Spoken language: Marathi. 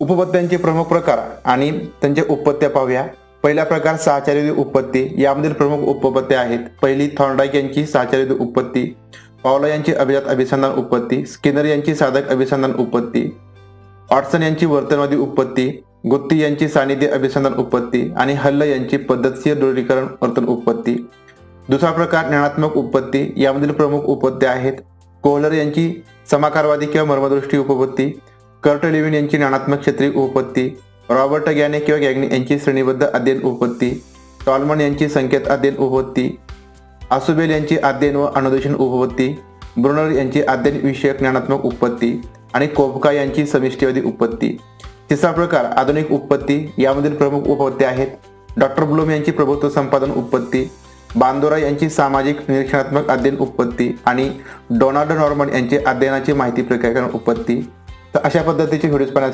उपपत्त्यांचे प्रमुख प्रकार आणि त्यांच्या उपपत्त्या पाहूया. पहिला प्रकार सहाचारी उत्पत्ती यामधील प्रमुख उपपत्त्या आहेत. पहिली थॉर्नडाईक यांची सहाचारी उपपत्ती. पावला यांची अभिजात अभिसंधान उत्पत्ती स्किनर यांची साधक अभिसंधान उत्पत्ती ऑटसन यांची वर्तनवादी उत्पत्ती गुत्ती यांची सानिध्य अभिसंधान उत्पत्ती आणि हल्ल यांची पद्धतशीर दृढीकरण वर्तन उत्पत्ती दुसरा प्रकार ज्ञानात्मक उत्पत्ती यामधील प्रमुख उपपत्त्या आहेत. कोहलर यांची समाकारवादी किंवा मर्मदृष्टी उपपत्ती. कर्ट लिव्हिन यांची ज्ञानात्मक क्षेत्रीय उपपत्ती रॉबर्ट गॅने किंवा गॅग्नी यांची श्रेणीबद्ध अध्ययन उपपत्ती टॉलमन यांची संकेत अध्ययन उपपत्ती आसुबेल यांची अध्ययन व अनुदेशन उपपत्ती ब्रुनर यांची अध्ययन विषयक ज्ञानात्मक उत्पत्ती आणि कोपका यांची समिष्टीवादी उत्पत्ती तिसरा प्रकार आधुनिक उत्पत्ती यामधील प्रमुख उपपत्ती आहेत. डॉक्टर ब्लूम यांची प्रभुत्व संपादन उत्पत्ती बांदोरा यांची सामाजिक निरीक्षणात्मक अध्ययन उत्पत्ती आणि डोनाल्ड नॉर्मन यांची अध्ययनाची माहिती प्रक्रियाकरण उत्पत्ती तर अशा पद्धतीचे व्हिडिओज पण